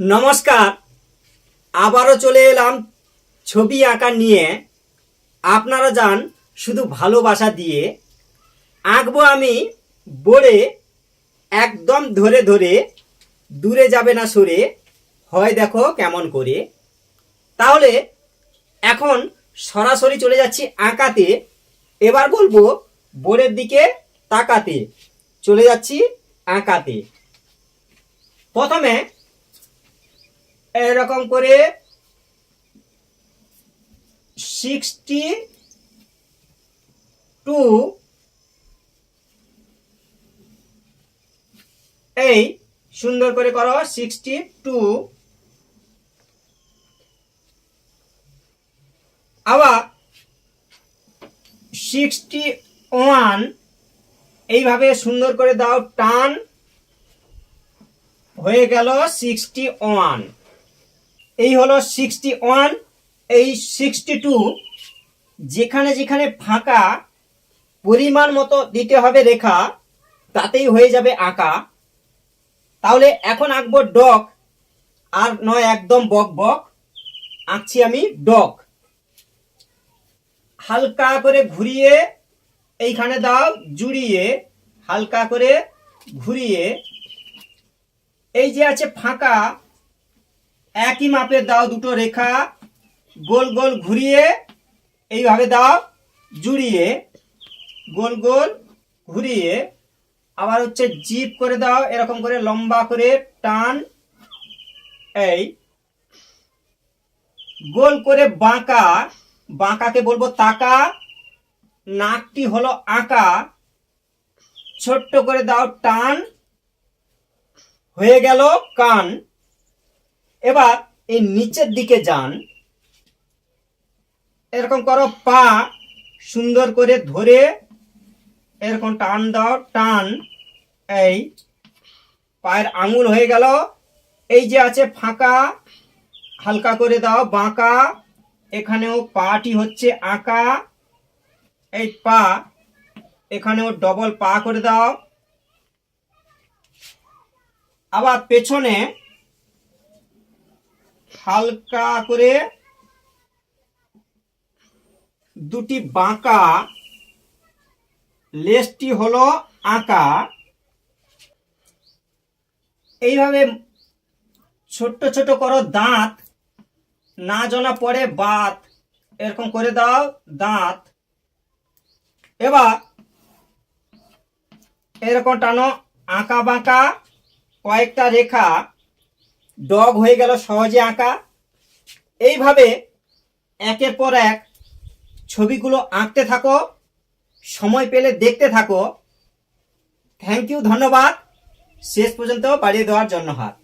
নমস্কার। আবারও চলে এলাম ছবি আঁকা নিয়ে। আপনারা যান শুধু ভালোবাসা দিয়ে। আঁকবো আমি বোর্ডে একদম ধরে ধরে, দূরে যাবে না সরে। হয় দেখো কেমন করে। তাহলে এখন সরাসরি চলে যাচ্ছি আঁকাতে। এবার বলব বোর্ডের দিকে তাকাতে। চলে যাচ্ছি আঁকাতে। প্রথমে এরকম করে সিক্সটি টু এই সুন্দর করে করো সিক্সটি টু আবার সিক্সটি ওয়ান এইভাবে সুন্দর করে দাও, টান হয়ে গেল সিক্সটি ওয়ান এই হলো সিক্সটি ওয়ান এই সিক্সটি টু যেখানে যেখানে ফাঁকা পরিমাণ মতো দিতে হবে রেখা, তাতেই হয়ে যাবে আঁকা। তাহলে এখন আঁকবো ডক, আর নয় একদম বক বক, আঁকছি আমি ডক। হালকা করে ঘুরিয়ে এইখানে দাও, জুড়িয়ে হালকা করে ঘুরিয়ে। এই যে আছে ফাঁকা একই মাপের দাও দুটো রেখা, গোল গোল ঘুরিয়ে, এইভাবে দাও, জুড়িয়ে, গোল গোল ঘুরিয়ে, আবার হচ্ছে জিপ করে দাও, এরকম করে লম্বা করে টান, এই, গোল করে বাঁকা, বাঁকাকে বলব তাকা, নাকটি হলো আঁকা, ছোট্ট করে দাও টান, হয়ে গেল কান। এবার এই নিচের দিকে যান। এরকম করো, পা সুন্দর করে ধরে এরকম টান দাও, টান। এই পায়ের আঙুল হয়ে গেল। এই যে আছে ফাঁকা, হালকা করে দাও, বাঁকা। এখানেও পাটি হচ্ছে আঁকা। এই পা, এখানেও ডবল পা করে দাও। আবার পেছনে হালকা করে দুটি বাঁকা লেজটি হলো আঁকা। এইভাবে ছোট্ট ছোট করো দাঁত, না জানা পড়ে বাত, এরকম করে দাও দাঁত। এবার এরকম টানো আঁকা বাঁকা কয়েকটা রেখা। ডগ হয়ে গেল সহজে আঁকা। এইভাবে একের পর এক ছবিগুলো আঁকতে থাকো, সময় পেলে দেখতে থাকো। থ্যাংক ইউ ধন্যবাদ। শেষ পর্যন্ত বাড়িয়ে দেওয়ার জন্য হাত।